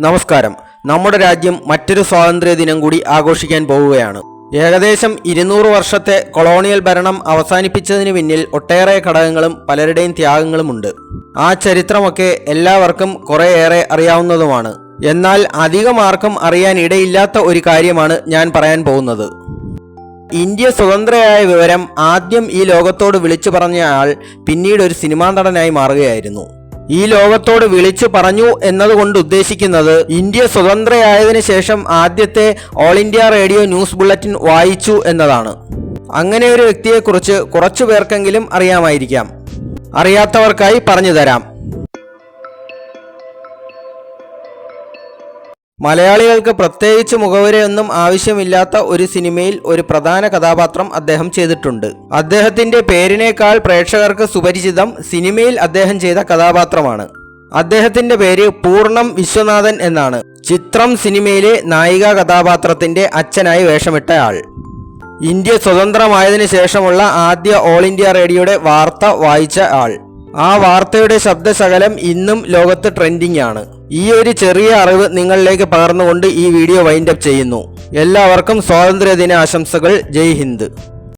നമസ്കാരം. നമ്മുടെ രാജ്യം മറ്റൊരു സ്വാതന്ത്ര്യ ദിനം കൂടി ആഘോഷിക്കാൻ പോവുകയാണ്. ഏകദേശം ഇരുന്നൂറ് വർഷത്തെ കൊളോണിയൽ ഭരണം അവസാനിപ്പിച്ചതിന് പിന്നിൽ ഒട്ടേറെ ഘടകങ്ങളും പലരുടെയും ത്യാഗങ്ങളുമുണ്ട്. ആ ചരിത്രമൊക്കെ എല്ലാവർക്കും കുറേയേറെ അറിയാവുന്നതുമാണ്. എന്നാൽ അധികം ആർക്കും അറിയാൻ ഇടയില്ലാത്ത ഒരു കാര്യമാണ് ഞാൻ പറയാൻ പോകുന്നത്. ഇന്ത്യ സ്വതന്ത്രയായ വിവരം ആദ്യം ഈ ലോകത്തോട് വിളിച്ചു പറഞ്ഞ ആൾ പിന്നീട് ഒരു സിനിമാ നടനായി മാറുകയായിരുന്നു. ഈ ലോകത്തോട് വിളിച്ചു പറഞ്ഞു എന്നതുകൊണ്ട് ഉദ്ദേശിക്കുന്നത് ഇന്ത്യ സ്വതന്ത്രയായതിനു ശേഷം ആദ്യത്തെ all India radio news bulletin വായിച്ചു എന്നതാണ്. അങ്ങനെ ഒരു വ്യക്തിയെക്കുറിച്ച് കുറച്ചു പേർക്കെങ്കിലും അറിയാമായിരിക്കാം. അറിയാത്തവർക്കായി പറഞ്ഞു തരാം. മലയാളികൾക്ക് പ്രത്യേകിച്ച് മുഖവരയൊന്നും ആവശ്യമില്ലാത്ത ഒരു സിനിമയിൽ ഒരു പ്രധാന കഥാപാത്രം അദ്ദേഹം ചെയ്തിട്ടുണ്ട്. അദ്ദേഹത്തിന്റെ പേരിനേക്കാൾ പ്രേക്ഷകർക്ക് സുപരിചിതം സിനിമയിൽ അദ്ദേഹം ചെയ്ത കഥാപാത്രമാണ്. അദ്ദേഹത്തിന്റെ പേര് പൂർണം വിശ്വനാഥൻ എന്നാണ്. ചിത്രം സിനിമയിലെ നായിക കഥാപാത്രത്തിന്റെ അച്ഛനായി വേഷമിട്ട ആൾ. ഇന്ത്യ സ്വതന്ത്രമായതിനു ശേഷമുള്ള ആദ്യ ഓൾ ഇന്ത്യ റേഡിയോയുടെ വാർത്ത വായിച്ച ആൾ. ആ വാർത്തയുടെ ശബ്ദശകലം ഇന്നും ലോകത്ത് ട്രെൻഡിംഗ് ആണ്. ഈ ഒരു ചെറിയ അറിവ് നിങ്ങളിലേക്ക് പകർന്നുകൊണ്ട് ഈ വീഡിയോ വൈൻഡപ്പ് ചെയ്യുന്നു. എല്ലാവർക്കും സ്വാതന്ത്ര്യദിന ആശംസകൾ. ജയ് ഹിന്ദ്.